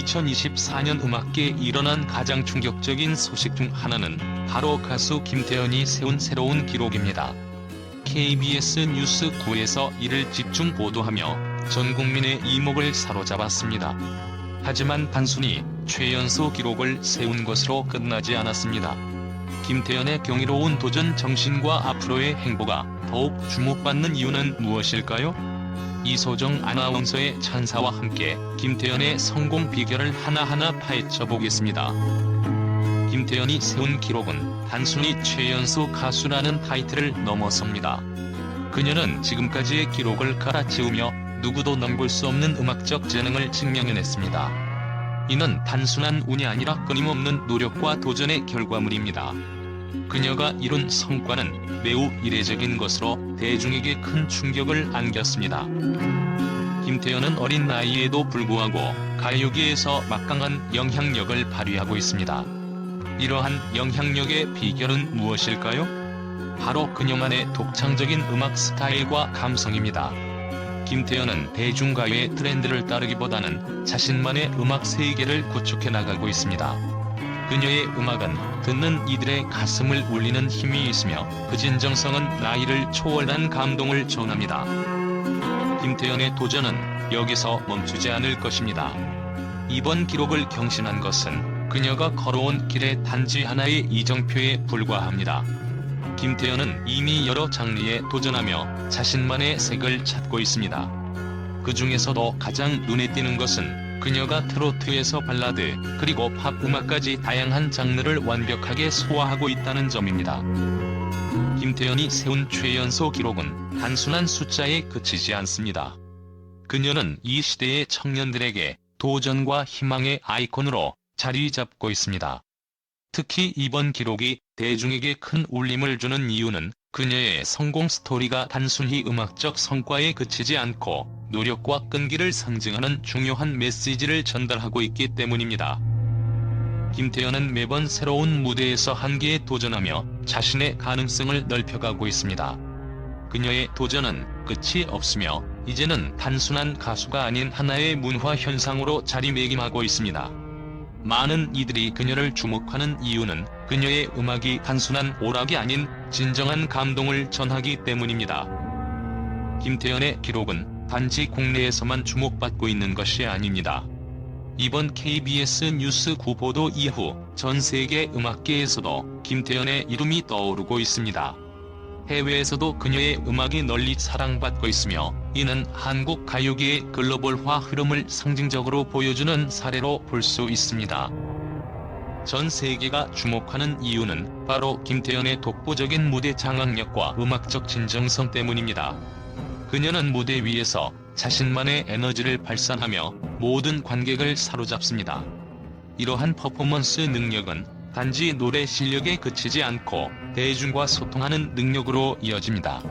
2024년 음악계에 일어난 가장 충격적인 소식 중 하나는 바로 가수 김태현이 세운 새로운 기록입니다. KBS 뉴스 9에서 이를 집중 보도하며 전 국민의 이목을 사로잡았습니다. 하지만 단순히 최연소 기록을 세운 것으로 끝나지 않았습니다. 김태현의 경이로운 도전 정신과 앞으로의 행보가 더욱 주목받는 이유는 무엇일까요? 이소정 아나운서의 찬사와 함께 김태현의 성공 비결을 하나하나 파헤쳐 보겠습니다. 김태현이 세운 기록은 단순히 최연소 가수라는 타이틀을 넘어섭니다. 그녀는 지금까지의 기록을 갈아치우며 누구도 넘볼 수 없는 음악적 재능을 증명해냈습니다. 이는 단순한 운이 아니라 끊임없는 노력과 도전의 결과물입니다. 그녀가 이룬 성과는 매우 이례적인 것으로 대중에게 큰 충격을 안겼습니다. 김태현은 어린 나이에도 불구하고 가요계에서 막강한 영향력을 발휘하고 있습니다. 이러한 영향력의 비결은 무엇일까요? 바로 그녀만의 독창적인 음악 스타일과 감성입니다. 김태현은 대중가요의 트렌드를 따르기보다는 자신만의 음악 세계를 구축해 나가고 있습니다. 그녀의 음악은 듣는 이들의 가슴을 울리는 힘이 있으며 그 진정성은 나이를 초월한 감동을 전합니다. 김태현의 도전은 여기서 멈추지 않을 것입니다. 이번 기록을 경신한 것은 그녀가 걸어온 길의 단지 하나의 이정표에 불과합니다. 김태현은 이미 여러 장르에 도전하며 자신만의 색을 찾고 있습니다. 그 중에서도 가장 눈에 띄는 것은 그녀가 트로트에서 발라드 그리고 팝 음악까지 다양한 장르를 완벽하게 소화하고 있다는 점입니다. 김태현이 세운 최연소 기록은 단순한 숫자에 그치지 않습니다. 그녀는 이 시대의 청년들에게 도전과 희망의 아이콘으로 자리 잡고 있습니다. 특히 이번 기록이 대중에게 큰 울림을 주는 이유는 그녀의 성공 스토리가 단순히 음악적 성과에 그치지 않고 노력과 끈기를 상징하는 중요한 메시지를 전달하고 있기 때문입니다. 김태현은 매번 새로운 무대에서 한계에 도전하며 자신의 가능성을 넓혀가고 있습니다. 그녀의 도전은 끝이 없으며 이제는 단순한 가수가 아닌 하나의 문화 현상으로 자리매김하고 있습니다. 많은 이들이 그녀를 주목하는 이유는 그녀의 음악이 단순한 오락이 아닌 진정한 감동을 전하기 때문입니다. 김태현의 기록은 단지 국내에서만 주목받고 있는 것이 아닙니다. 이번 KBS 뉴스 9 보도 이후 전 세계 음악계에서도 김태현의 이름이 떠오르고 있습니다. 해외에서도 그녀의 음악이 널리 사랑받고 있으며 이는 한국 가요계의 글로벌화 흐름을 상징적으로 보여주는 사례로 볼 수 있습니다. 전 세계가 주목하는 이유는 바로 김태현의 독보적인 무대 장악력과 음악적 진정성 때문입니다. 그녀는 무대 위에서 자신만의 에너지를 발산하며 모든 관객을 사로잡습니다. 이러한 퍼포먼스 능력은 단지 노래 실력에 그치지 않고 대중과 소통하는 능력으로 이어집니다.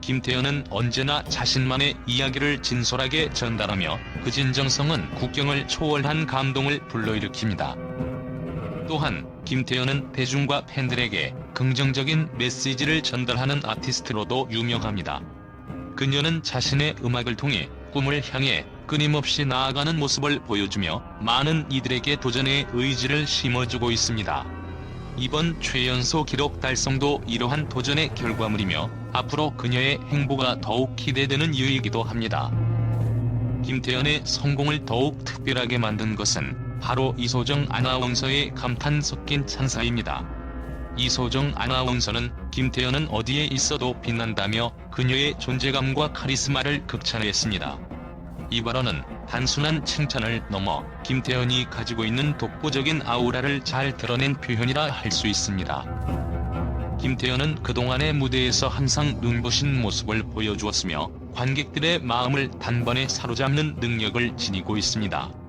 김태현은 언제나 자신만의 이야기를 진솔하게 전달하며 그 진정성은 국경을 초월한 감동을 불러일으킵니다. 또한 김태현은 대중과 팬들에게 긍정적인 메시지를 전달하는 아티스트로도 유명합니다. 그녀는 자신의 음악을 통해 꿈을 향해 끊임없이 나아가는 모습을 보여주며 많은 이들에게 도전의 의지를 심어주고 있습니다. 이번 최연소 기록 달성도 이러한 도전의 결과물이며 앞으로 그녀의 행보가 더욱 기대되는 이유이기도 합니다. 김태현의 성공을 더욱 특별하게 만든 것은 바로 이소정 아나운서의 감탄 섞인 찬사입니다. 이소정 아나운서는 김태현은 어디에 있어도 빛난다며 그녀의 존재감과 카리스마를 극찬했습니다. 이 발언은 단순한 칭찬을 넘어 김태현이 가지고 있는 독보적인 아우라를 잘 드러낸 표현이라 할 수 있습니다. 김태현은 그동안의 무대에서 항상 눈부신 모습을 보여주었으며 관객들의 마음을 단번에 사로잡는 능력을 지니고 있습니다.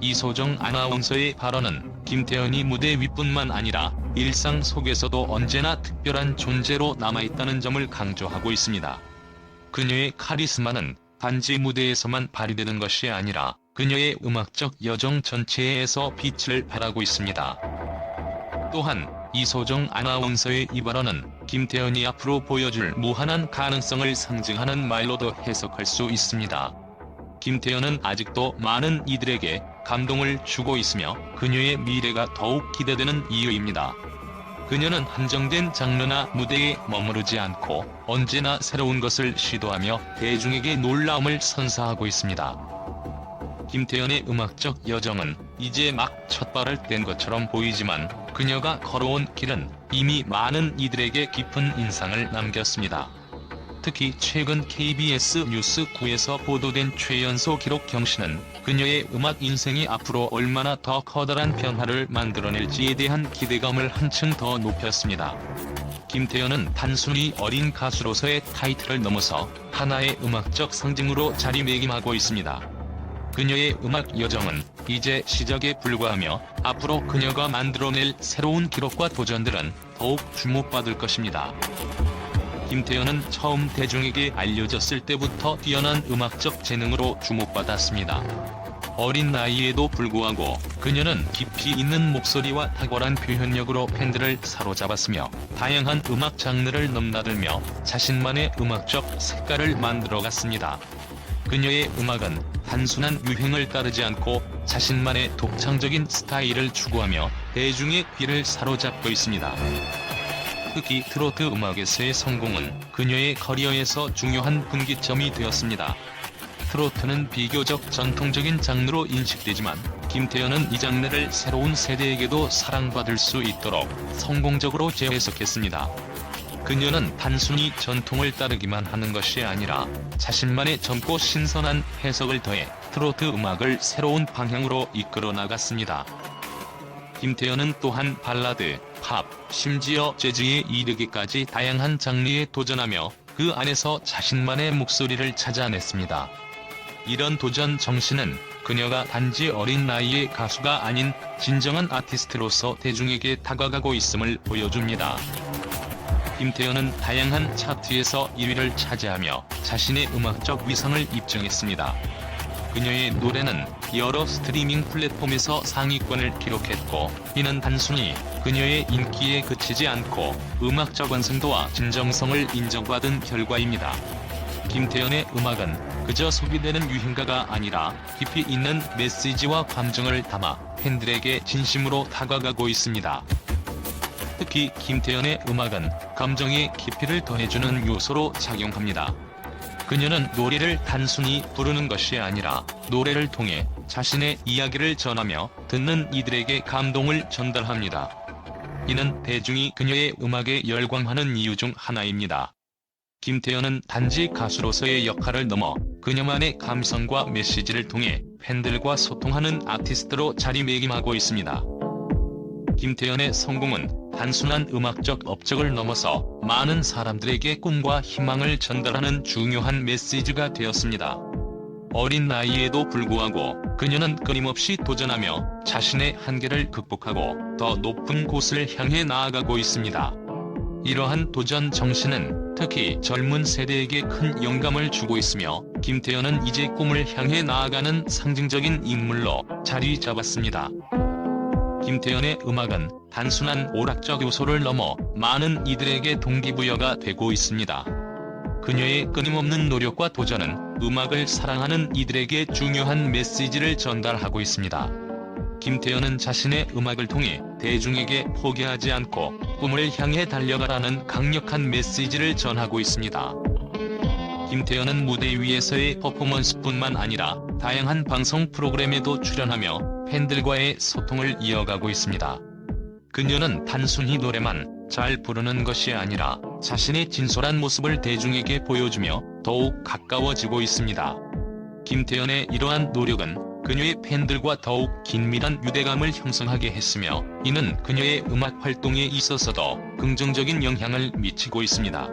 이소정 아나운서의 발언은 김태현이 무대 위뿐만 아니라 일상 속에서도 언제나 특별한 존재로 남아있다는 점을 강조하고 있습니다. 그녀의 카리스마는 단지 무대에서만 발휘되는 것이 아니라 그녀의 음악적 여정 전체에서 빛을 발하고 있습니다. 또한 이소정 아나운서의 이 발언은 김태현이 앞으로 보여줄 무한한 가능성을 상징하는 말로도 해석할 수 있습니다. 김태현은 아직도 많은 이들에게 감동을 주고 있으며 그녀의 미래가 더욱 기대되는 이유입니다. 그녀는 한정된 장르나 무대에 머무르지 않고 언제나 새로운 것을 시도하며 대중에게 놀라움을 선사하고 있습니다. 김태현의 음악적 여정은 이제 막 첫발을 뗀 것처럼 보이지만 그녀가 걸어온 길은 이미 많은 이들에게 깊은 인상을 남겼습니다. 특히 최근 KBS 뉴스 9에서 보도된 최연소 기록 경신은 그녀의 음악 인생이 앞으로 얼마나 더 커다란 변화를 만들어낼지에 대한 기대감을 한층 더 높였습니다. 김태현은 단순히 어린 가수로서의 타이틀을 넘어서 하나의 음악적 상징으로 자리매김하고 있습니다. 그녀의 음악 여정은 이제 시작에 불과하며 앞으로 그녀가 만들어낼 새로운 기록과 도전들은 더욱 주목받을 것입니다. 김태현은 처음 대중에게 알려졌을 때부터 뛰어난 음악적 재능으로 주목받았습니다. 어린 나이에도 불구하고 그녀는 깊이 있는 목소리와 탁월한 표현력으로 팬들을 사로잡았으며 다양한 음악 장르를 넘나들며 자신만의 음악적 색깔을 만들어갔습니다. 그녀의 음악은 단순한 유행을 따르지 않고 자신만의 독창적인 스타일을 추구하며 대중의 귀를 사로잡고 있습니다. 특히 트로트 음악에서의 성공은 그녀의 커리어에서 중요한 분기점이 되었습니다. 트로트는 비교적 전통적인 장르로 인식되지만 김태현은 이 장르를 새로운 세대에게도 사랑받을 수 있도록 성공적으로 재해석했습니다. 그녀는 단순히 전통을 따르기만 하는 것이 아니라 자신만의 젊고 신선한 해석을 더해 트로트 음악을 새로운 방향으로 이끌어 나갔습니다. 김태현은 또한 발라드, 팝, 심지어 재즈에 이르기까지 다양한 장르에 도전하며 그 안에서 자신만의 목소리를 찾아냈습니다. 이런 도전 정신은 그녀가 단지 어린 나이의 가수가 아닌 진정한 아티스트로서 대중에게 다가가고 있음을 보여줍니다. 김태현은 다양한 차트에서 1위를 차지하며 자신의 음악적 위상을 입증했습니다. 그녀의 노래는 여러 스트리밍 플랫폼에서 상위권을 기록했고 이는 단순히 그녀의 인기에 그치지 않고 음악적 완성도와 진정성을 인정받은 결과입니다. 김태현의 음악은 그저 소비되는 유행가가 아니라 깊이 있는 메시지와 감정을 담아 팬들에게 진심으로 다가가고 있습니다. 특히 김태현의 음악은 감정의 깊이를 더해주는 요소로 작용합니다. 그녀는 노래를 단순히 부르는 것이 아니라 노래를 통해 자신의 이야기를 전하며 듣는 이들에게 감동을 전달합니다. 이는 대중이 그녀의 음악에 열광하는 이유 중 하나입니다. 김태현은 단지 가수로서의 역할을 넘어 그녀만의 감성과 메시지를 통해 팬들과 소통하는 아티스트로 자리매김하고 있습니다. 김태현의 성공은 단순한 음악적 업적을 넘어서 많은 사람들에게 꿈과 희망을 전달하는 중요한 메시지가 되었습니다. 어린 나이에도 불구하고 그녀는 끊임없이 도전하며 자신의 한계를 극복하고 더 높은 곳을 향해 나아가고 있습니다. 이러한 도전 정신은 특히 젊은 세대에게 큰 영감을 주고 있으며 김태현은 이제 꿈을 향해 나아가는 상징적인 인물로 자리 잡았습니다. 김태현의 음악은 단순한 오락적 요소를 넘어 많은 이들에게 동기부여가 되고 있습니다. 그녀의 끊임없는 노력과 도전은 음악을 사랑하는 이들에게 중요한 메시지를 전달하고 있습니다. 김태현은 자신의 음악을 통해 대중에게 포기하지 않고 꿈을 향해 달려가라는 강력한 메시지를 전하고 있습니다. 김태현은 무대 위에서의 퍼포먼스뿐만 아니라 다양한 방송 프로그램에도 출연하며 팬들과의 소통을 이어가고 있습니다. 그녀는 단순히 노래만 잘 부르는 것이 아니라 자신의 진솔한 모습을 대중에게 보여주며 더욱 가까워지고 있습니다. 김태현의 이러한 노력은 그녀의 팬들과 더욱 긴밀한 유대감을 형성하게 했으며 이는 그녀의 음악 활동에 있어서도 긍정적인 영향을 미치고 있습니다.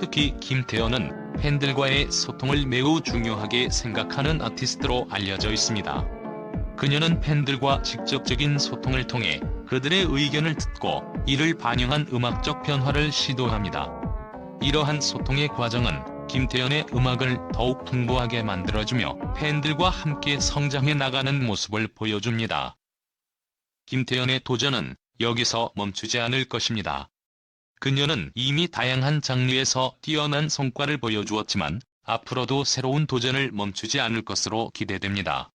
특히 김태현은 팬들과의 소통을 매우 중요하게 생각하는 아티스트로 알려져 있습니다. 그녀는 팬들과 직접적인 소통을 통해 그들의 의견을 듣고 이를 반영한 음악적 변화를 시도합니다. 이러한 소통의 과정은 김태현의 음악을 더욱 풍부하게 만들어주며 팬들과 함께 성장해 나가는 모습을 보여줍니다. 김태현의 도전은 여기서 멈추지 않을 것입니다. 그녀는 이미 다양한 장르에서 뛰어난 성과를 보여주었지만 앞으로도 새로운 도전을 멈추지 않을 것으로 기대됩니다.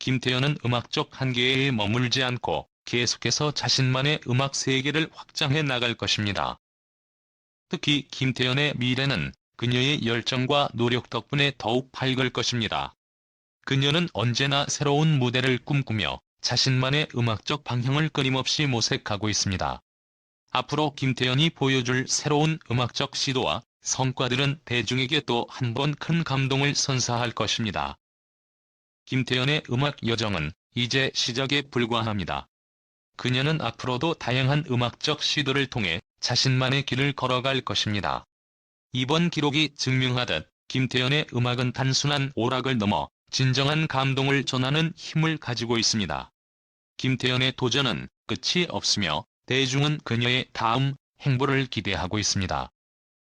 김태현은 음악적 한계에 머물지 않고 계속해서 자신만의 음악 세계를 확장해 나갈 것입니다. 특히 김태현의 미래는 그녀의 열정과 노력 덕분에 더욱 밝을 것입니다. 그녀는 언제나 새로운 무대를 꿈꾸며 자신만의 음악적 방향을 끊임없이 모색하고 있습니다. 앞으로 김태현이 보여줄 새로운 음악적 시도와 성과들은 대중에게 또 한 번 큰 감동을 선사할 것입니다. 김태현의 음악 여정은 이제 시작에 불과합니다. 그녀는 앞으로도 다양한 음악적 시도를 통해 자신만의 길을 걸어갈 것입니다. 이번 기록이 증명하듯 김태현의 음악은 단순한 오락을 넘어 진정한 감동을 전하는 힘을 가지고 있습니다. 김태현의 도전은 끝이 없으며 대중은 그녀의 다음 행보를 기대하고 있습니다.